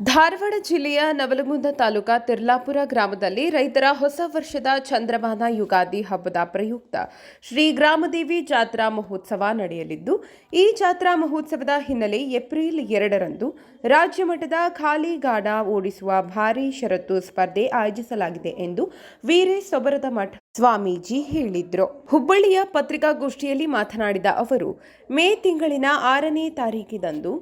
ಧಾರವಾಡ ಜಿಲ್ಲೆಯ ನವಲಗುಂದ ತಾಲೂಕಾ ತಿರ್ಲಾಪುರ ಗ್ರಾಮದಲ್ಲಿ ರೈತರ ಹೊಸ ವರ್ಷದ ಚಂದ್ರಮಾನ ಯುಗಾದಿ ಹಬ್ಬದ ಪ್ರಯುಕ್ತ ಶ್ರೀ ಗ್ರಾಮದೇವಿ ಜಾತ್ರಾ ಮಹೋತ್ಸವ ನಡೆಯಲಿದ್ದು, ಈ ಜಾತ್ರಾ ಮಹೋತ್ಸವದ ಹಿನ್ನೆಲೆ ಏಪ್ರಿಲ್ ಎರಡರಂದು ರಾಜ್ಯ ಮಟ್ಟದ ಖಾಲಿ ಗಾಡ ಓಡಿಸುವ ಭಾರೀ ಷರತ್ತು ಸ್ಪರ್ಧೆ ಆಯೋಜಿಸಲಾಗಿದೆ ಎಂದು ವೀರೇಶ್ ಸೊಬರದ ಮಠ ಸ್ವಾಮೀಜಿ ಹೇಳಿದ್ರು. ಹುಬ್ಬಳ್ಳಿಯ ಪತ್ರಿಕಾಗೋಷ್ಠಿಯಲ್ಲಿ ಮಾತನಾಡಿದ ಅವರು, ಮೇ ತಿಂಗಳಿನ ಆರನೇ ತಾರೀಕಿದಂದು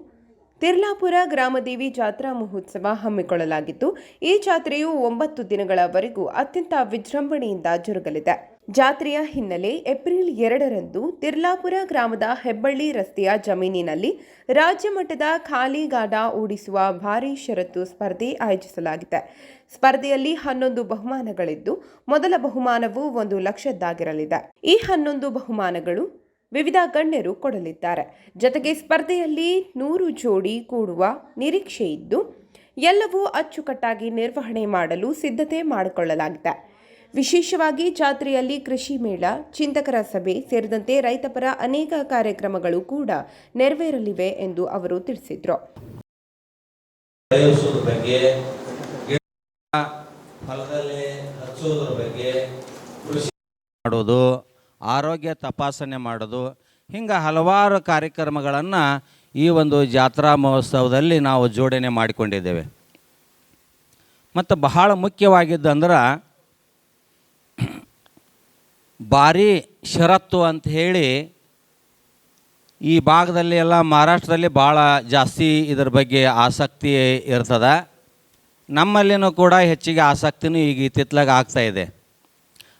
ತಿರ್ಲಾಪುರ ಗ್ರಾಮದೇವಿ ಜಾತ್ರಾ ಮಹೋತ್ಸವ ಹಮ್ಮಿಕೊಳ್ಳಲಾಗಿದ್ದು, ಈ ಜಾತ್ರೆಯು ಒಂಬತ್ತು ದಿನಗಳವರೆಗೂ ಅತ್ಯಂತ ವಿಜೃಂಭಣೆಯಿಂದ ಜರುಗಲಿದೆ. ಜಾತ್ರೆಯ ಹಿನ್ನೆಲೆ ಏಪ್ರಿಲ್ ಎರಡರಂದು ತಿರ್ಲಾಪುರ ಗ್ರಾಮದ ಹೆಬ್ಬಳ್ಳಿ ರಸ್ತೆಯ ಜಮೀನಿನಲ್ಲಿ ರಾಜ್ಯ ಮಟ್ಟದ ಖಾಲಿ ಗಾಡ ಓಡಿಸುವ ಭಾರೀ ಷರತ್ತು ಸ್ಪರ್ಧೆ ಆಯೋಜಿಸಲಾಗಿದೆ. ಸ್ಪರ್ಧೆಯಲ್ಲಿ ಹನ್ನೊಂದು ಬಹುಮಾನಗಳಿದ್ದು, ಮೊದಲ ಬಹುಮಾನವು ಒಂದು ಲಕ್ಷದ್ದಾಗಿರಲಿದೆ. ಈ ಹನ್ನೊಂದು ಬಹುಮಾನಗಳು ವಿವಿಧ ಗಣ್ಯರು ಕೊಡಲಿದ್ದಾರೆ. ಜೊತೆಗೆ ಸ್ಪರ್ಧೆಯಲ್ಲಿ ನೂರು ಜೋಡಿ ಕೂಡುವ ನಿರೀಕ್ಷೆ ಇದ್ದು, ಎಲ್ಲವೂ ಅಚ್ಚುಕಟ್ಟಾಗಿ ನಿರ್ವಹಣೆ ಮಾಡಲು ಸಿದ್ಧತೆ ಮಾಡಿಕೊಳ್ಳಲಾಗಿದೆ. ವಿಶೇಷವಾಗಿ ಜಾತ್ರೆಯಲ್ಲಿ ಕೃಷಿ ಮೇಳ, ಚಿಂತಕರ ಸಭೆ ಸೇರಿದಂತೆ ರೈತಪರ ಅನೇಕ ಕಾರ್ಯಕ್ರಮಗಳು ಕೂಡ ನೆರವೇರಲಿವೆ ಎಂದು ಅವರು ತಿಳಿಸಿದರು. ಬಗ್ಗೆ ಆರೋಗ್ಯ ತಪಾಸಣೆ ಮಾಡೋದು. ಹಿಂಗೆ ಹಲವಾರು ಕಾರ್ಯಕ್ರಮಗಳನ್ನು ಈ ಒಂದು ಜಾತ್ರಾ ಮಹೋತ್ಸವದಲ್ಲಿ ನಾವು ಜೋಡಣೆ ಮಾಡಿಕೊಂಡಿದ್ದೇವೆ. ಮತ್ತು ಬಹಳ ಮುಖ್ಯವಾಗಿದ್ದಂದ್ರೆ ಭಾರಿ ಷರತ್ತು ಅಂತ ಹೇಳಿ ಈ ಭಾಗದಲ್ಲಿ ಎಲ್ಲ ಮಹಾರಾಷ್ಟ್ರದಲ್ಲಿ ಭಾಳ ಜಾಸ್ತಿ ಇದ್ರ ಬಗ್ಗೆ ಆಸಕ್ತಿ ಇರ್ತದೆ. ನಮ್ಮಲ್ಲಿನೂ ಕೂಡ ಹೆಚ್ಚಿಗೆ ಆಸಕ್ತಿನೂ ಈಗ ಇತ್ತಿತ್ಲಾಗ ಆಗ್ತಾ ಇದೆ.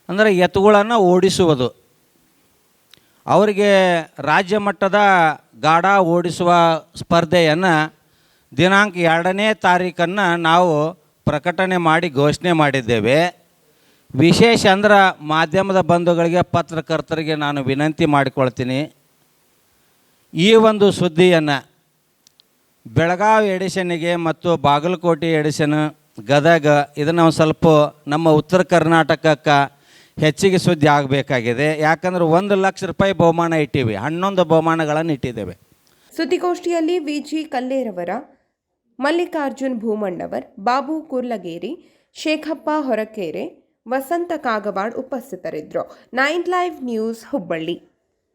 ಅಂದರೆ ಎತ್ತುಗಳನ್ನು ಓಡಿಸುವುದು. ಅವರಿಗೆ ರಾಜ್ಯ ಮಟ್ಟದ ಗಾಢ ಓಡಿಸುವ ಸ್ಪರ್ಧೆಯನ್ನು ದಿನಾಂಕ ಎರಡನೇ ತಾರೀಕನ್ನು ನಾವು ಪ್ರಕಟಣೆ ಮಾಡಿ ಘೋಷಣೆ ಮಾಡಿದ್ದೇವೆ. ವಿಶೇಷ ಅಂದ್ರೆ ಮಾಧ್ಯಮದ ಬಂಧುಗಳಿಗೆ ಪತ್ರಕರ್ತರಿಗೆ ನಾನು ವಿನಂತಿ ಮಾಡಿಕೊಳ್ತೀನಿ. ಈ ಒಂದು ಸುದ್ದಿಯನ್ನು ಬೆಳಗಾವಿ ಎಡಿಷನ್ನಿಗೆ ಮತ್ತು ಬಾಗಲಕೋಟೆ ಎಡಿಷನ್ ಗದಗ ಇದನ್ನು ಒಂದು ಸ್ವಲ್ಪ ನಮ್ಮ ಉತ್ತರ ಕರ್ನಾಟಕಕ್ಕೆ ಹೆಚ್ಚಿಗೆ ಸುದ್ದಿ ಆಗಬೇಕಾಗಿದೆ. ಯಾಕಂದ್ರೆ ಒಂದು ಲಕ್ಷ ರೂಪಾಯಿ ಬಹುಮಾನ ಇಟ್ಟೀವಿ. ಹನ್ನೊಂದು ಬಹುಮಾನಗಳನ್ನು ಇಟ್ಟಿದ್ದೇವೆ. ಸುದ್ದಿಗೋಷ್ಠಿಯಲ್ಲಿ ವಿಜಿ ಕಲ್ಲೇರವರ, ಮಲ್ಲಿಕಾರ್ಜುನ್ ಭೂಮಣ್ಣವರ್, ಬಾಬು ಕುರ್ಲಗೇರಿ, ಶೇಖಪ್ಪ ಹೊರಕೇರೆ, ವಸಂತ ಕಾಗವಾಡ್ ಉಪಸ್ಥಿತರಿದ್ದರು. Nine live news Hubballi.